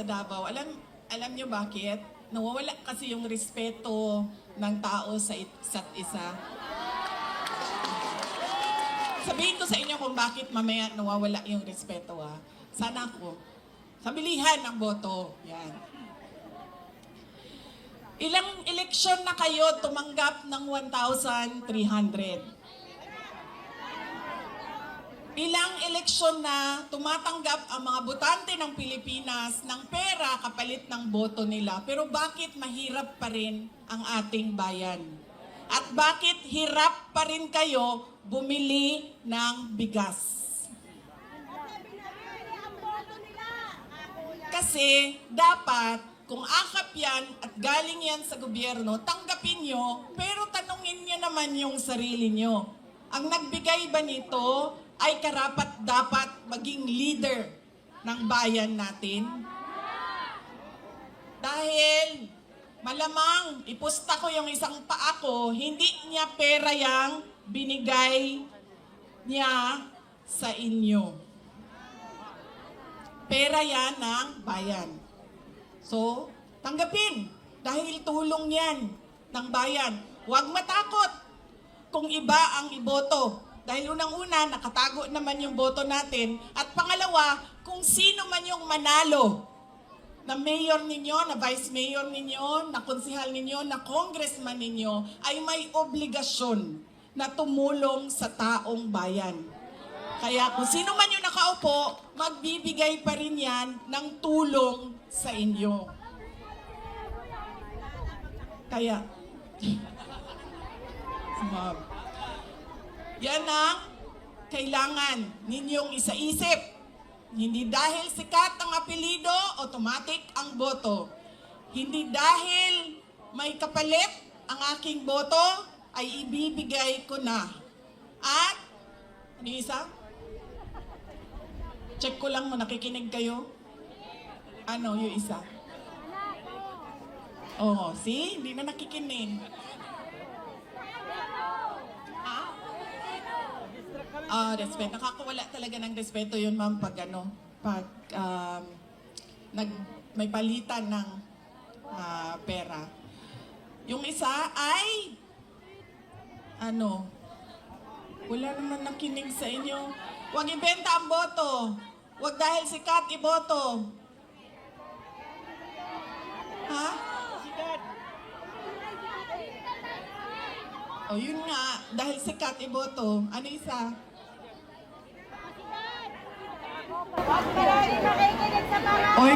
sa Davao. Alam, alam niyo bakit? Nawawala kasi yung respeto ng tao sa isa't isa. Sabihin ko sa inyo kung bakit mamaya nawawala yung respeto ha. Sana ako. Sa bilihan ng boto. Yan. Ilang eleksyon na kayo tumanggap ng 1,300? Ilang eleksyon na tumatanggap ang mga botante ng Pilipinas ng pera kapalit ng boto nila. Pero bakit mahirap pa rin ang ating bayan? At bakit hirap pa rin kayo bumili ng bigas? Kasi dapat kung akap yan at galing yan sa gobyerno, tanggapin nyo, pero tanungin nyo naman yung sarili nyo. Ang nagbigay ba nito ay karapat dapat maging leader ng bayan natin? Dahil malamang ipusta ko yung isang paa ko, hindi niya pera yang binigay niya sa inyo. Pera yan ng bayan. So, tanggapin. Dahil tulong yan ng bayan. Huwag matakot kung iba ang iboto. Dahil unang-una, nakatago naman yung boto natin. At pangalawa, kung sino man yung manalo na mayor ninyo, na vice mayor ninyo, na konsihal ninyo, na congressman ninyo, ay may obligasyon na tumulong sa taong bayan. Kaya kung sino man yung nakaupo, magbibigay pa rin yan ng tulong sa inyo. Kaya, yan ang kailangan ninyong isaisip. Hindi dahil sikat ang apelido, automatic ang boto. Hindi dahil may kapalit ang aking boto, ay ibibigay ko na. At, ano isa? Check ko lang mo, nakikinig kayo? Ano yung isa? Oo, see? Hindi na nakikinig. Ah, respeto. Nakakawala talaga ng respeto yun, ma'am, pag ano, pag um, nag, may palitan ng ah, pera. Yung isa ay, ano, wala naman nakinig sa inyo. Huwag ibenta ang boto. Huwag dahil sikat iboto. Ha? O yun nga, dahil sikat iboto. Ano isa? Huwag ka rin makikinig sa mga